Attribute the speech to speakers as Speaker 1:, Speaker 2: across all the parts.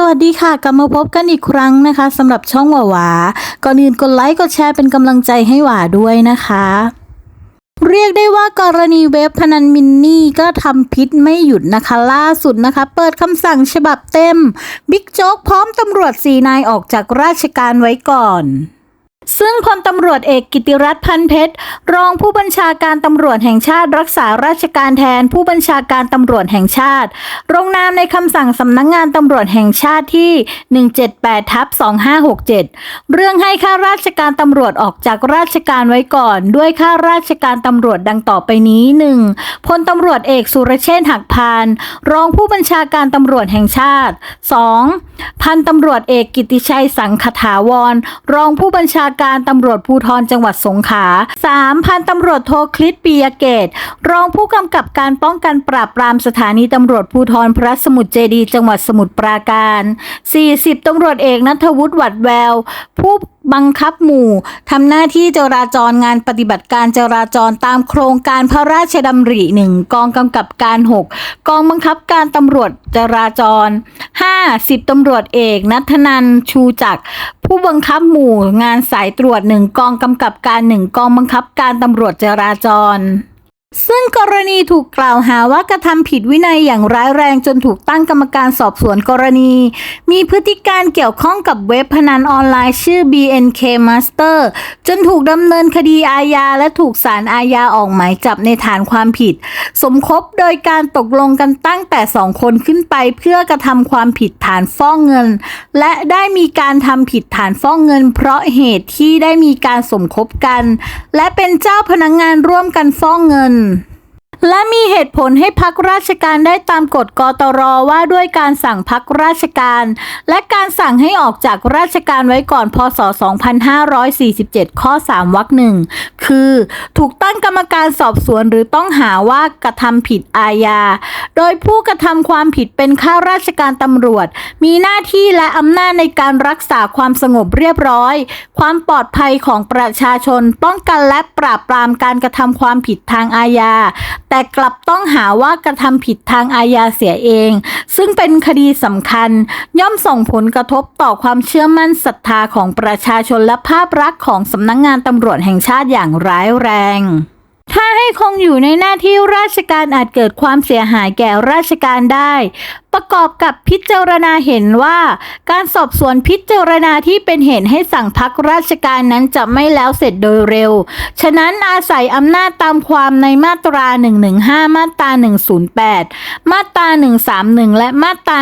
Speaker 1: สวัสดีค่ะ กลับมาพบกันอีกครั้งนะคะสำหรับช่องหวาหวาก่อนอื่นกดไลค์กดแชร์เป็นกำลังใจให้หวาด้วยนะคะ เรียกได้ว่ากรณีเว็บพนันมินนี่ก็ทำพิษไม่หยุดนะคะ ล่าสุดนะคะ เปิดคำสั่งฉบับเต็ม บิ๊กโจ๊กพร้อมตำรวจสีนายออกจากราชการไว้ก่อน ซึ่งพลตำรวจเอกกิติรัตน์พันเพชร รองผู้บัญชาการตำรวจแห่งชาติรักษาราชการแทนผู้บัญชาการตำรวจแห่งชาติลงนามในคำสั่งสำนักงงานตำรวจแห่งชาติที่ 178ทับ2567 เรื่องให้ข้าราชการตำรวจออกจากราชการไว้ก่อน ด้วยข้าราชการตำรวจดังต่อไปนี้ 1. พลตำรวจเอกสุรเชษฐ์หักพาน รองผู้บัญชาการตำรวจแห่งชาติ 2. พันตำรวจเอกกิติชัยสังขถาวร รองผู้บัญชาการตำรวจภูธรจังหวัดสงขลา 3. พันตำรวจโทคลิตปียเกต รองผู้กำกับการป้องกันปราบปรามสถานีตำรวจภูธรพระสมุทรเจดี จังหวัดสมุทรปราการ 40ตำรวจเอกนัทวุฒิหวัดแวว ผู้ บังคับหมู่ทำหน้าที่จราจรงานปฏิบัติการจราจรตามโครงการพระราชดำริหนึ่งกองกำกับการ 6 กองบังคับการตำรวจจราจร 5 10ตำรวจเอกนัทนันชูจักรผู้บังคับหมู่งานสายตรวจหนึ่งกองกำกับการหนึ่งกองบังคับการตำรวจจราจร ซึ่งกรณีถูกกล่าวหาว่ากระทำผิดวินัยอย่างร้ายแรงจนถูกตั้งกรรมการสอบสวนกรณี มีพฤติการเกี่ยวข้องกับเว็บพนันออนไลน์ชื่อ BNK Master จนถูกดำเนินคดีอาญาและถูกศาลอาญาออกหมายจับในฐานความผิด สมคบโดยการตกลงกันตั้งแต่สองคนขึ้นไปเพื่อกระทำความผิดฐานฟ้องเงิน และได้มีการทำผิดฐานฟ้องเงิน เพราะเหตุที่ได้มีการสมคบกัน และเป็นเจ้าพนักงงานร่วมกันฟ้องเงิน Hmm. และมีเหตุผลให้พักราชการได้ตามกฎกตรว่าด้วยการสั่งพักราชการ และการสั่งให้ออกจากราชการไว้ก่อนพศ 2547 ข้อ 3 วรรคหนึ่งคือ ถูกตั้งกรรมการสอบสวนหรือต้องหาว่ากระทำผิดอาญา โดยผู้กระทำความผิดเป็นข้าราชการตำรวจ มีหน้าที่และอำนาจในการรักษาความสงบเรียบร้อย ความปลอดภัยของประชาชนป้องกันและปราบปรามการกระทำความผิดทางอาญาแต่กลับต้องหาว่ากระทำผิดทางอาญาเสียเอง ซึ่งเป็นคดีสำคัญ ย่อมส่งผลกระทบต่อความเชื่อมั่นศรัทธาของประชาชนและภาพลักษณ์ของสำนักงงานตำรวจแห่งชาติอย่างร้ายแรง ถ้าให้คงอยู่ในหน้าที่ราชการอาจเกิดความเสียหายแก่ราชการได้ ประกอบกับพิจารณาเห็นว่า การสอบสวนพิจารณาที่เป็นเหตุให้สั่งพักราชการนั้นจะไม่แล้วเสร็จโดยเร็ว ฉะนั้นอาศัยอำนาจตามความในมาตรา 115 มาตรา 108 มาตรา 131 และมาตรา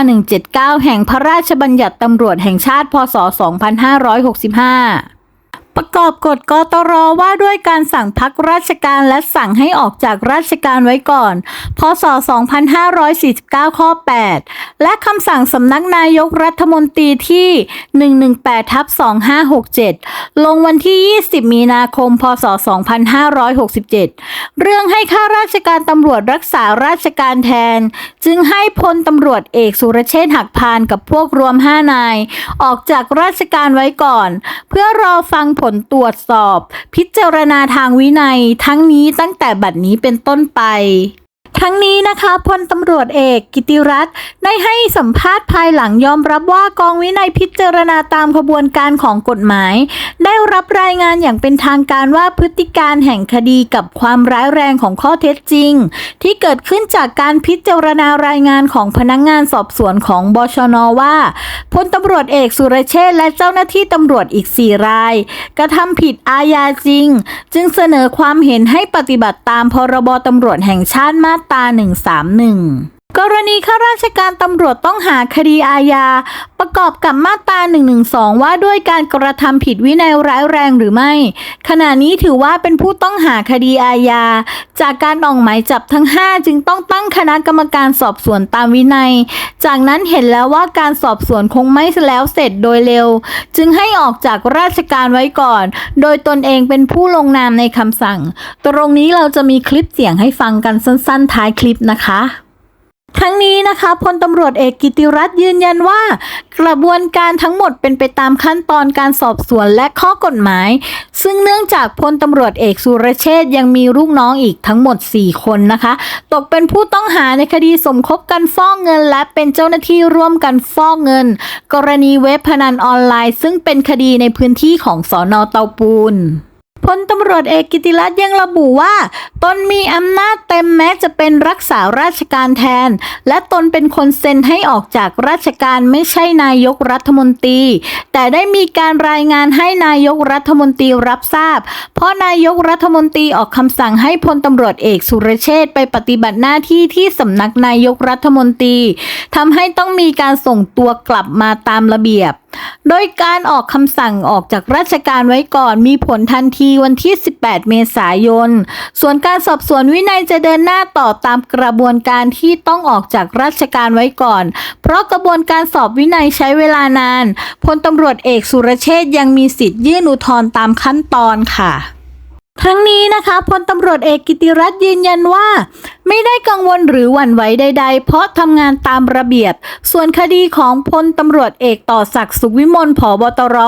Speaker 1: 179 แห่งพระราชบัญญัติตำรวจแห่งชาติ พศ 2565 ประกอบกฎกตรว่าด้วยการสั่งพักราชการและสั่งให้ออกจากราชการไว้ก่อน พศ 2549 ข้อ 8 และคำสั่งสำนักนายกรัฐมนตรีที่ 118ทับ2567 ลงวันที่ 20 มีนาคม พศ 2567 เรื่องให้ข้าราชการตำรวจรักษาราชการแทน จึงให้พลตำรวจเอกสุรเชษฐ์หักพานกับพวกรวม 5 นาย ออกจากราชการไว้ก่อน เพื่อรอฟังผลลตรวจสอบ พิจารณาทางวินัย ทั้งนี้ตั้งแต่บัดนี้เป็นต้นไป ทั้งนี้นะคะพลตำรวจเอกกิติรัตน์ได้ให้สัมภาษณ์ภายหลังยอมรับว่ากองวินัยพิจารณาตามขบวนการของกฎหมาย ได้รับรายงานอย่างเป็นทางการว่าพฤติการแห่งคดีกับความร้ายแรงของข้อเท็จจริง ที่เกิดขึ้นจากการพิจารณารายงานของพนักงงานสอบสวนของบชนว่าพลตำรวจเอกสุรเชษและเจ้าหน้าที่ตำรวจอีก 4 ราย กระทำผิดอาญาจริง จึงเสนอความเห็นให้ปฏิบัติตามพรบตำรวจแห่งชาติมาตรา131 กรณีข้าราชการตำรวจต้องหาคดีอาญา ประกอบกับมาตรา112 ว่าด้วยการกระทำผิดวินัยร้ายแรงหรือไม่ ขณะนี้ถือว่าเป็นผู้ต้องหาคดีอาญา จากการออกหมายจับทั้ง 5 จึงต้องตั้งคณะกรรมการสอบสวนตามวินัย จากนั้นเห็นแล้วว่าการสอบสวนคงไม่แล้วเสร็จโดยเร็ว จึงให้ออกจากราชการไว้ก่อน โดยตนเองเป็นผู้ลงนามในคำสั่ง ตรงนี้เราจะมีคลิปเสียงให้ฟังกันสั้น ๆ ท้ายคลิปนะคะ ทั้งนี้นะคะพลตำรวจเอกกิติรัตน์ยืนยันว่า กระบวนการทั้งหมดเป็นไปตามขั้นตอนการสอบสวนและข้อกฎหมาย ซึ่งเนื่องจากพลตำรวจเอกสุรเชษยังมีลูกน้องอีกทั้งหมด 4 คนนะคะ ตกเป็นผู้ต้องหาในคดีสมคบกันฟอกเงิน และเป็นเจ้าหน้าที่ร่วมกันฟอกเงิน กรณีเว็บพนันออนไลน์ ซึ่งเป็นคดีในพื้นที่ของสอนอเตาปูน พลตำรวจเอกกิติรัตน์ยังระบุว่า ตนมีอำนาจเต็มแม้จะเป็นรักษาราชการแทน และตนเป็นคนเซ็นให้ออกจากราชการไม่ใช่นายกรัฐมนตรี แต่ได้มีการรายงานให้นายกรัฐมนตรีรับทราบ เพราะนายกรัฐมนตรีออกคำสั่งให้พลตำรวจเอกสุรเชษไปปฏิบัติหน้าที่ที่สำนักนายกรัฐมนตรีทำให้ต้องมีการส่งตัวกลับมาตามระเบียบ โดยการออกคำสั่งออกจากราชการไว้ก่อนมีผลทันทีวันที่ 18 เมษายน ส่วนการสอบสวนวินัยจะเดินหน้าต่อตามกระบวนการที่ต้องออกจากราชการไว้ก่อน เพราะกระบวนการสอบวินัยใช้เวลานาน พลตำรวจเอกสุรเชษฐ์ยังมีสิทธิ์ยื่นอุทธรณ์ตามขั้นตอนค่ะ ทั้งนี้นะคะพลตำรวจเอกกิติรัตน์ยืนยันว่า ไม่ได้กังวลหรือหวั่นไหวใด ๆ เพราะทำงานตามระเบียบ ส่วนคดีของพลตำรวจเอกต่อศักดิ์สุขวิมลผบตร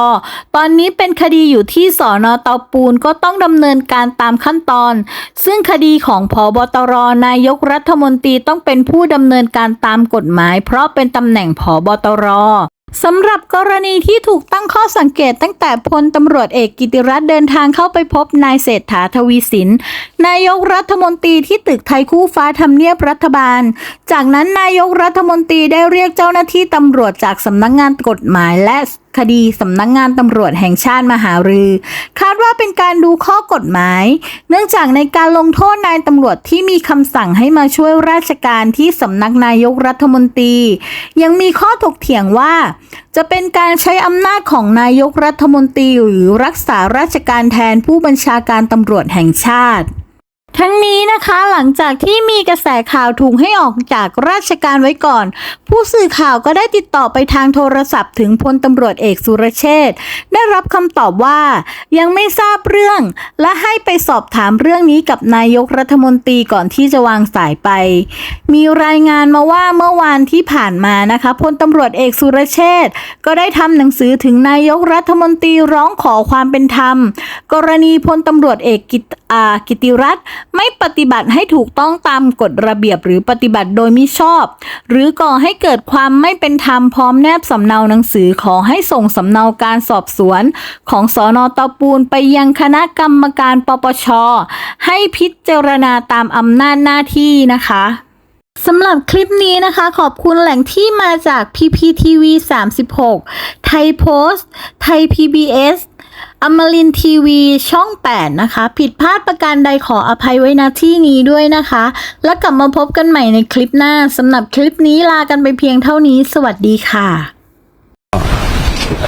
Speaker 1: ตอนนี้เป็นคดีอยู่ที่สอนอเตาปูนก็ต้องดำเนินการตามขั้นตอน ซึ่งคดีของผบตร นายกรัฐมนตรีต้องเป็นผู้ดำเนินการตามกฎหมาย เพราะเป็นตำแหน่งผบตร สำหรับกรณีที่ถูกตั้งข้อสังเกตตั้งแต่พลตำรวจเอกกิติรัตน์เดินทางเข้าไปพบนายเศรษฐาทวีสิน นายกรัฐมนตรีที่ตึกไทยคู่ฟ้าทำเนียบรัฐบาล จากนั้นนายกรัฐมนตรีได้เรียกเจ้าหน้าที่ตำรวจจากสำนักงานกฎหมายและ คดีสำนักงานตำรวจแห่งชาติมาหารือ คาดว่าเป็นการดูข้อกฎหมาย เนื่องจากในการลงโทษนายตำรวจที่มีคำสั่งให้มาช่วยราชการที่สำนักนายกรัฐมนตรี ยังมีข้อถกเถียงว่า จะเป็นการใช้อำนาจของนายกรัฐมนตรีหรือรักษาราชการแทนผู้บัญชาการตำรวจแห่งชาติ ทั้งนี้นะคะหลังจากที่มีกระแสข่าวถูกให้ออกจากราชการไว้ก่อน ผู้สื่อข่าวก็ได้ติดต่อไปทางโทรศัพท์ถึงพลตำรวจเอกสุรเชษฐ์ได้รับคำตอบว่า ยังไม่ทราบเรื่อง และให้ไปสอบถามเรื่องนี้กับนายกรัฐมนตรีก่อนที่จะวางสายไป มีรายงานมาว่าเมื่อวานที่ผ่านมานะคะพลตำรวจเอกสุรเชษฐ์ก็ได้ทำหนังสือถึงนายกรัฐมนตรีร้องขอความเป็นธรรม กรณีพลตำรวจเอกกิตกิติรัตน์ไม่ปฏิบัติให้ถูกต้องตามกฎระเบียบหรือปฏิบัติโดยมิชอบ หรือก่อให้เกิดความไม่เป็นธรรมพร้อมแนบสำเนาหนังสือขอให้ส่งสำเนาการสอบสวน ของสอนอตปูนไปยังคณะกรรมการปปช ให้พิจารณาตามอำนาจหน้าที่นะคะสำหรับคลิปนี้นะคะ ขอบคุณแหล่งที่มาจาก PPTV 36 ไทยโพสต์ ไทย PBS อมรินทีวีช่อง 8 นะคะ ผิดพลาดประการใดขออภัยไว้ณที่นี้ด้วยนะคะ แล้วกลับมาพบกันใหม่ในคลิปหน้าสำหรับคลิปนี้ลากันไปเพียงเท่านี้ สวัสดีค่ะ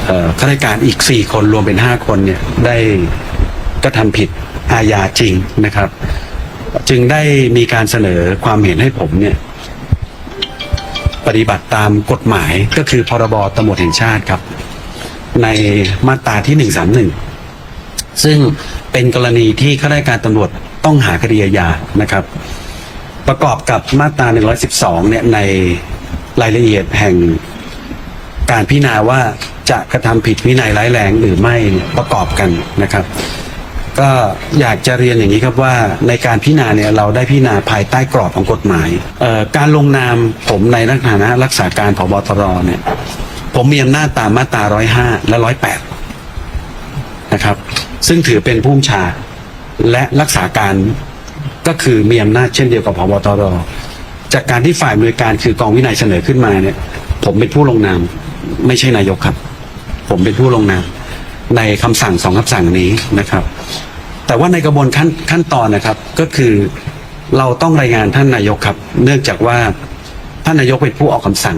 Speaker 2: เอ่อข้าราชการอีก 4 คนรวมเป็น 5 คนเนี่ยได้กระทำผิดอาญาจริงนะครับ จึงได้มีการเสนอความเห็นให้ผมเนี่ย ปฏิบัติตามกฎหมายก็คือพรบตำรวจแห่งชาติครับ ในมาตราที่131ซึ่งเป็นกรณีที่ข้าราชการตำรวจต้องหาคดีอาญานะครับ ประกอบกับมาตรา 112 เนี่ยในรายละเอียดแห่งการพิจารณาว่าจะกระทำผิดวินัยร้ายแรงหรือไม่ประกอบกันนะครับ ก็อยากจะเรียนอย่างนี้ครับว่าในการพิจารณาเนี่ยเราได้พิจารณาภายใต้กรอบของกฎหมาย การลงนามผมในฐานะรักษาการผบตรเนี่ย ผมมีอำนาจตามมาตรา105และ108นะครับ ซึ่งถือเป็นผู้บัญชาและรักษาการก็คือมีอำนาจเช่นเดียวกับพบตรจากการที่ฝ่ายบริการคือกองวินัยเสนอขึ้นมาเนี่ย ผมเป็นผู้ลงนาม ไม่ใช่นายกครับ ผมเป็นผู้ลงนาม ในคำสั่งสองคำสั่งนี้นะครับ แต่ว่าในกระบวนขั้นขั้นตอนนะครับ ก็คือเราต้องรายงานท่านนายกครับ เนื่องจากว่าท่านนายกเป็นผู้ออกคำสั่ง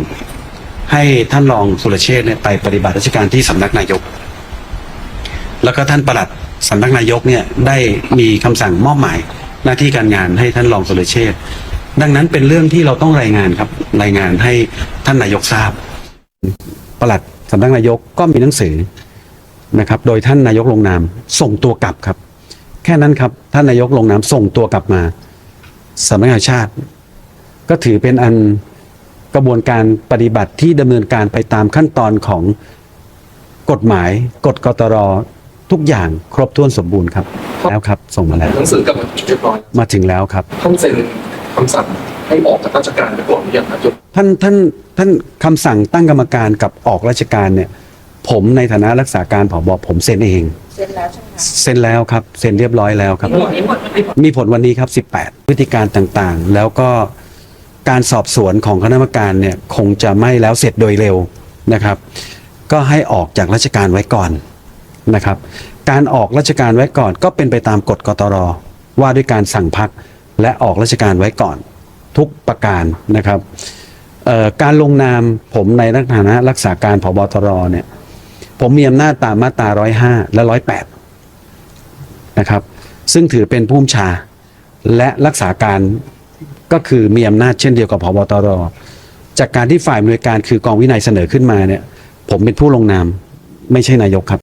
Speaker 2: ให้ท่านรองสุรเชษเนี่ยไปปฏิบัติราชการที่สำนักนายก แล้วก็ท่านประหลัดสำนักนายกเนี่ยได้มีคำสั่งมอบหมายหน้าที่การงานให้ท่านรองสุรเชษดังนั้นเป็นเรื่องที่เราต้องรายงานครับ รายงานให้ท่านนายกทราบประหลัดสำนักนายกก็มีหนังสือนะครับ โดยท่านนายกลงนาม ส่งตัวกลับครับ แค่นั้นครับท่านนายกลงนามส่งตัวกลับมาสำนักงานชาติ ก็ถือเป็นอัน กระบวนการปฏิบัติที่ดำเนินการไปตามขั้นตอนของกฎหมายกฎกตรทุกอย่างครบถ้วนสมบูรณ์ครับ แล้วครับ ส่งมาแล้ว
Speaker 3: หนังสือกลับมาเรียบร้อย
Speaker 2: มาถึงแล้วครับ
Speaker 3: ท่านเซ็นคำสั่งให้ออกจากราชการไปก่อนหรือยังครับจน
Speaker 2: ท่านท่านท่านคำสั่งตั้งกรรมการกับออกราชการเนี่ย ผมในฐานะรักษาการผบผมเซ็นเอง
Speaker 4: เซ็นแล้วใช่ไหมคะ
Speaker 2: เซ็นแล้วครับเซ็นเรียบร้อยแล้วครับ
Speaker 4: มีผลไหม
Speaker 2: มีผลวันนี้ครับ 18 พฤติการต่างๆ แล้วก็ การสอบสวนของคณะกรรมการเนี่ยคงจะไม่แล้วเสร็จโดยเร็วนะครับ ก็ให้ออกจากราชการไว้ก่อนนะครับ การออกราชการไว้ก่อนก็เป็นไปตามกฎกตรว่าด้วยการสั่งพักและออกราชการไว้ก่อนทุกประการนะครับการลงนามผมในฐานะรักษาการผบตรเนี่ยผมมีอำนาจตามมาตรา 105 และ 108 นะครับ ซึ่งถือเป็นผู้บัญชาและรักษาการ ก็คือมีอำนาจเช่นเดียวกับพบตรจากการที่ฝ่ายบริการคือกองวินัยเสนอขึ้นมาเนี่ยผมเป็นผู้ลงนามไม่ใช่นายกครับ